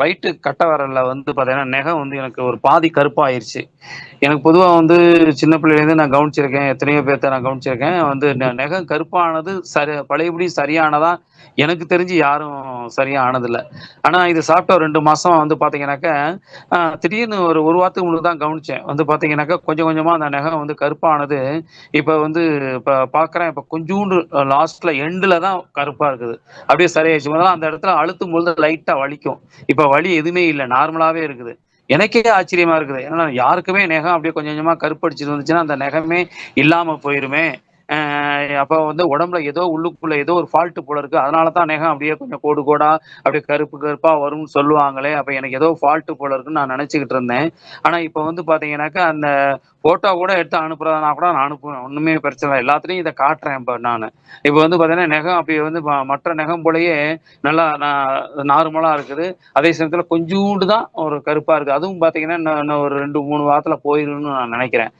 Right கட்ட வரல வந்து பார்த்தீங்கன்னா, நெகம் வந்து எனக்கு ஒரு பாதி கருப்பாயிருச்சு. எனக்கு பொதுவா வந்து சின்ன பிள்ளையிலேருந்து நான் கவனிச்சிருக்கேன். எத்தனையோ பேர்த்த நான் கவனிச்சிருக்கேன். வந்து நெகம் கருப்பானது சரி பழையபடி சரியானதா, எனக்கு தெரிஞ்சு யாரும் சரியா ஆனதில்ல. ஆனா இது சாப்பிட்ட ரெண்டு மாதம் வந்து பார்த்தீங்கன்னாக்கா திடீர்னு ஒரு ஒரு வாரத்துக்கு முன்னாடி தான் கவனிச்சேன். வந்து பார்த்தீங்கன்னாக்கா, கொஞ்சம் கொஞ்சமா அந்த நெகம் வந்து கருப்பானது, இப்ப வந்து இப்போ பார்க்குறேன், இப்போ கொஞ்சூண்டு லாஸ்ட்ல எண்டுல தான் கருப்பா இருக்குது. அப்படியே சரியாயிருச்சு. முதல்ல அந்த இடத்துல அழுத்தும்பொழுது லைட்டா வலிக்கும். இப்ப வழி எதுவுமே இல்ல. நார்மலாவே இருக்குது. எனக்கே ஆச்சரியமா இருக்குது. ஏன்னா யாருக்குமே நெகம் அப்படியே கொஞ்சம் கொஞ்சமா கருப்படிச்சிட்டு வந்துச்சுன்னா, அந்த நெகமே இல்லாம போயிருமே! அப்போ வந்து உடம்புல ஏதோ உள்ளுக்குள்ள ஏதோ ஒரு ஃபால்ட்டு போல இருக்கு. அதனால தான் நெகம் அப்படியே கொஞ்சம் கோடு கோடா, அப்படியே கருப்பு கருப்பா வரும்னு சொல்லுவாங்களே! அப்ப எனக்கு ஏதோ ஃபால்ட்டு போல இருக்குன்னு நான் நினச்சிக்கிட்டு இருந்தேன். ஆனா இப்போ வந்து பார்த்தீங்கன்னாக்கா, அந்த ஃபோட்டோ கூட எடுத்து அனுப்புறதுனா கூட நான் அனுப்புவேன். ஒண்ணுமே பிரச்சனை இல்லை எல்லாத்துலயும் இதை காட்டுறேன் இப்போ நானு. இப்போ வந்து பார்த்தீங்கன்னா, நெகம் அப்படியே வந்து மற்ற நெகம் போலயே நல்லா நான் நார்மலா இருக்குது. அதே சமயத்துல கொஞ்சூண்டு தான் ஒரு கருப்பா இருக்கு. அதுவும் பார்த்தீங்கன்னா, இன்னும் இன்னும் ஒரு 2, 3 வாரத்துல போயிடும்னு நான் நினைக்கிறேன்